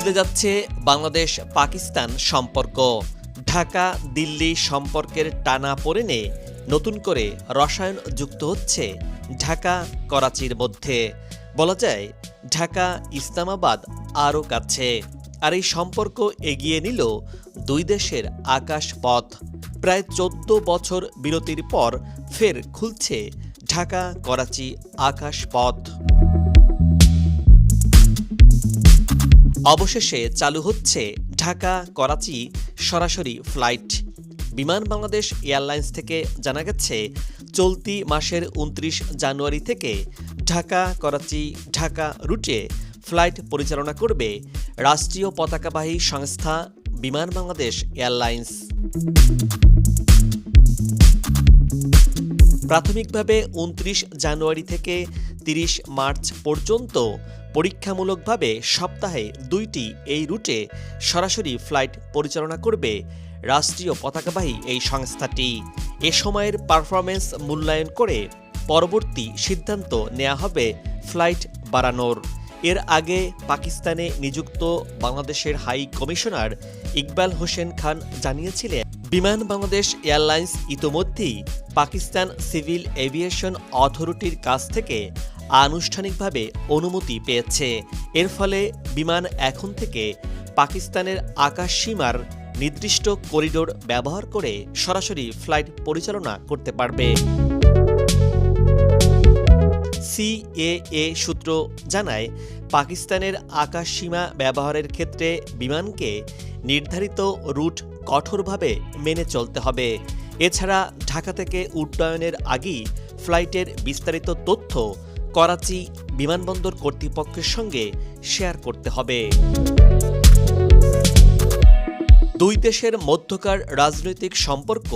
বদলে যাচ্ছে বাংলাদেশ পাকিস্তান সম্পর্ক। ঢাকা, দিল্লি সম্পর্কের টানা পড়েনে নতুন করে রসায়ন যুক্ত হচ্ছে ঢাকা, করাচির মধ্যে। বলা যায়, ঢাকা, ইসলামাবাদ আরও কাছে। আর এই সম্পর্ক এগিয়ে নিল দুই দেশের আকাশ পথ। প্রায় চোদ্দ বছর বিরতির পর ফের খুলছে ঢাকা, করাচি আকাশ পথ। অবশেষে চালু হচ্ছে ঢাকা করাচি সরাসরি ফ্লাইট। বিমান বাংলাদেশ এয়ারলাইন্স থেকে জানা গেছে, চলতি মাসের উনত্রিশ জানুয়ারি থেকে ঢাকা করাচি ঢাকা রুটে ফ্লাইট পরিচালনা করবে রাষ্ট্রীয় পতাকাবাহী সংস্থা বিমান বাংলাদেশ এয়ারলাইন্স। প্রাথমিকভাবে উনত্রিশ জানুয়ারি থেকে তিরিশ মার্চ পর্যন্ত পরীক্ষামূলকভাবে সপ্তাহে দুইটি এই রুটে সরাসরি ফ্লাইট পরিচালনা করবে রাষ্ট্রীয় পতাকাবাহী এই সংস্থাটি। এ সময়ের পারফরমেন্স মূল্যায়ন করে পরবর্তী সিদ্ধান্ত নেওয়া হবে ফ্লাইট বাড়ানোর। এর আগে পাকিস্তানে নিযুক্ত বাংলাদেশের হাই কমিশনার ইকবাল হোসেন খান জানিয়েছিলেন, বিমান বাংলাদেশ এয়ারলাইন্স ইতোমধ্যেই পাকিস্তান সিভিল এভিয়েশন অথরিটির কাছ থেকে আনুষ্ঠানিকভাবে অনুমতি পেয়েছে। এর ফলে বিমান এখন থেকে পাকিস্তানের আকাশ সীমার নির্দিষ্ট করিডোর ব্যবহার করে সরাসরি ফ্লাইট পরিচালনা করতে পারবে। সিএএ সূত্র জানায়, পাকিস্তানের আকাশ সীমা ব্যবহারের ক্ষেত্রে বিমানকে নির্ধারিত রুট কঠোরভাবে মেনে চলতে হবে। এছাড়া ঢাকা থেকে উড্ডয়নের আগেই ফ্লাইটের বিস্তারিত তথ্য করাচি বিমানবন্দর কর্তৃপক্ষের সঙ্গে শেয়ার করতে হবে। দুই দেশের মধ্যকার রাজনৈতিক সম্পর্ক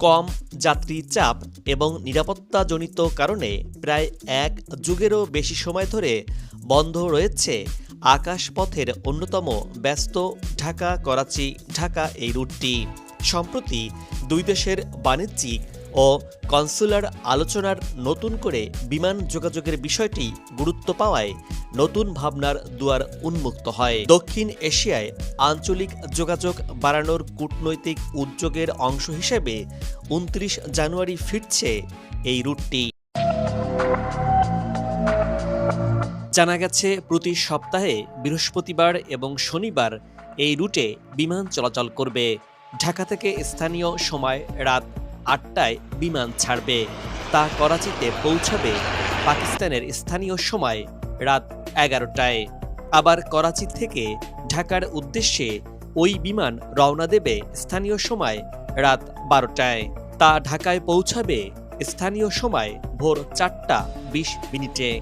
কম, যাত্রী চাপ এবং নিরাপত্তাজনিত কারণে প্রায় এক যুগেরও বেশি সময় ধরে বন্ধ রয়েছে আকাশপথের অন্যতম ব্যস্ত ঢাকা, করাচি, ঢাকা এই রুটটি। সম্প্রতি দুই দেশের বাণিজ্যিক ও কনসুলার আলোচনার নতুন করে বিমান যোগাযোগের বিষয়টি গুরুত্ব পাওয়ায় নতুন ভাবনার দুয়ার উন্মুক্ত হয়। দক্ষিণ এশিয়ায় আঞ্চলিক যোগাযোগ বাড়ানোর কূটনৈতিক উদ্যোগের অংশ হিসেবে উনত্রিশ জানুয়ারি ফিরছে এই রুটটি। জানা গেছে, প্রতি সপ্তাহে বৃহস্পতিবার এবং শনিবার এই রুটে বিমান চলাচল করবে। ঢাকা থেকে স্থানীয় সময় রাত আটটায় বিমান ছাড়বে। তা করাচিতে পৌঁছাবে পাকিস্তানের স্থানীয় সময় রাত এগারোটায়। আবার করাচি থেকে ঢাকার উদ্দেশ্যে ওই বিমান রওনা দেবে স্থানীয় সময় রাত বারোটায়। তা ঢাকায় পৌঁছাবে স্থানীয় সময় ভোর চারটা বিশ মিনিটে।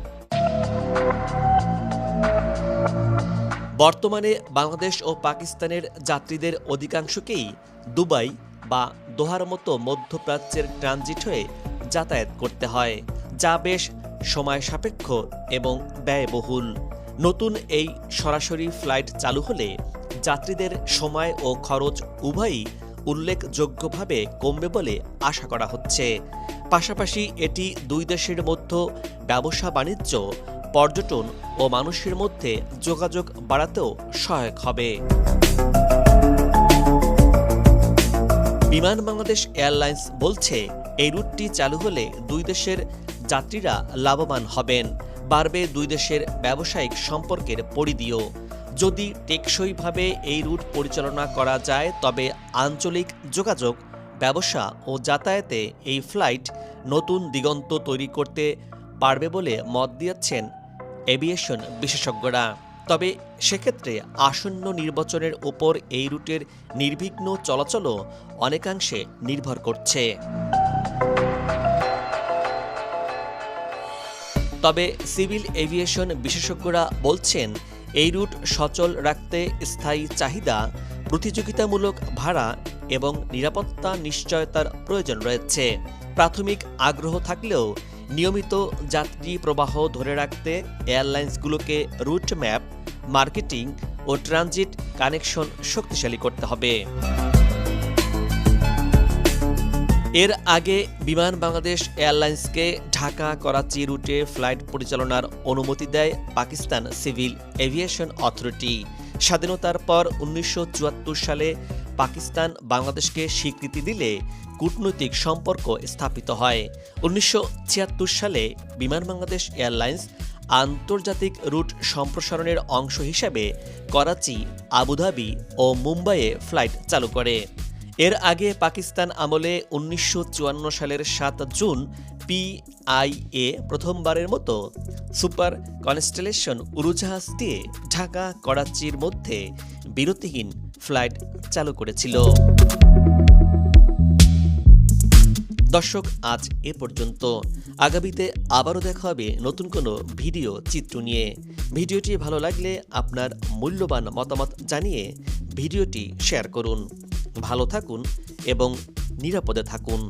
বর্তমানে বাংলাদেশ ও পাকিস্তানের যাত্রীদের অধিকাংশকেই দুবাই বা দোহার মতো মধ্যপ্রাচ্যের ট্রানজিট হয়ে যাতায়াত করতে হয়, যা বেশ সময় সাপেক্ষ এবং ব্যয়বহুল। নতুন এই সরাসরি ফ্লাইট চালু হলে যাত্রীদের সময় ও খরচ উভয়ই উল্লেখযোগ্যভাবে কমবে বলে আশা করা হচ্ছে। পাশাপাশি এটি দুই দেশের মধ্যে ব্যবসা বাণিজ্য, পর্যটন ও মানুষের মধ্যে যোগাযোগ বাড়াতেও সহায়ক হবে। বিমান বাংলাদেশ এয়ারলাইন্স বলছে এই রুটটি চালু হলে দুই দেশের যাত্রীরা লাভবান হবেন। বাড়বে দুই দেশের ব্যবসায়িক সম্পর্কের পরিধিও। যদি টেকসইভাবে এই রুট পরিচালনা করা যায়, তবে আঞ্চলিক যোগাযোগ, ব্যবসা ও যাতায়াতে এই ফ্লাইট নতুন দিগন্ত তৈরি করতে পারবে বলে মত দিয়েছেন এভিয়েশন বিশেষজ্ঞরা। তবে সেক্ষেত্রে আসন্ন নির্বাচনের ওপর এই রুটের নির্বিঘ্ন চলাচলও অনেকাংশে নির্ভর করছে। তবে সিভিল এভিয়েশন বিশেষজ্ঞরা বলছেন, এই রুট সচল রাখতে স্থায়ী চাহিদা, প্রতিযোগিতামূলক ভাড়া এবং নিরাপত্তা নিশ্চয়তার প্রয়োজন রয়েছে। প্রাথমিক আগ্রহ থাকলেও নিয়মিত যাত্রী প্রবাহ ধরে রাখতে এয়ারলাইন্সগুলোকে রুট ম্যাপ, মার্কেটিং ও ট্রানজিট কানেকশন শক্তিশালী করতে হবে। এর আগে বিমান বাংলাদেশ এয়ারলাইন্সকে ঢাকা, করাচি রুটে ফ্লাইট পরিচালনার অনুমতি দেয় পাকিস্তান সিভিল এভিয়েশন অথরিটি। স্বাধীনতার পর উনিশশো চুয়াত্তর সালে পাকিস্তান বাংলাদেশকে স্বীকৃতি দিলে কূটনৈতিক সম্পর্ক স্থাপিত হয়। উনিশশো ছিয়াত্তর সালে বিমান বাংলাদেশ এয়ারলাইন্স আন্তর্জাতিক রুট সম্প্রসারণের অংশ হিসাবে করাচি, আবুধাবি ও মুম্বাইয়ে ফ্লাইট চালু করে। এর আগে পাকিস্তান আমলে উনিশশো চুয়ান্ন সালের সাত জুন পিআইএ প্রথমবারের মতো সুপার কনস্টেলেশন উড়োজাহাজ দিয়ে ঢাকা, করাচির মধ্যে বিরতিহীন ফ্লাইট চালু করেছিল। দর্শক, আজ এ পর্যন্ত। আগামীতে আবারও দেখা হবে নতুন কোনো ভিডিও চিত্র নিয়ে। ভিডিওটি ভালো লাগলে আপনার মূল্যবান মতামত জানিয়ে ভিডিওটি শেয়ার করুন। ভালো থাকুন এবং নিরাপদে থাকুন।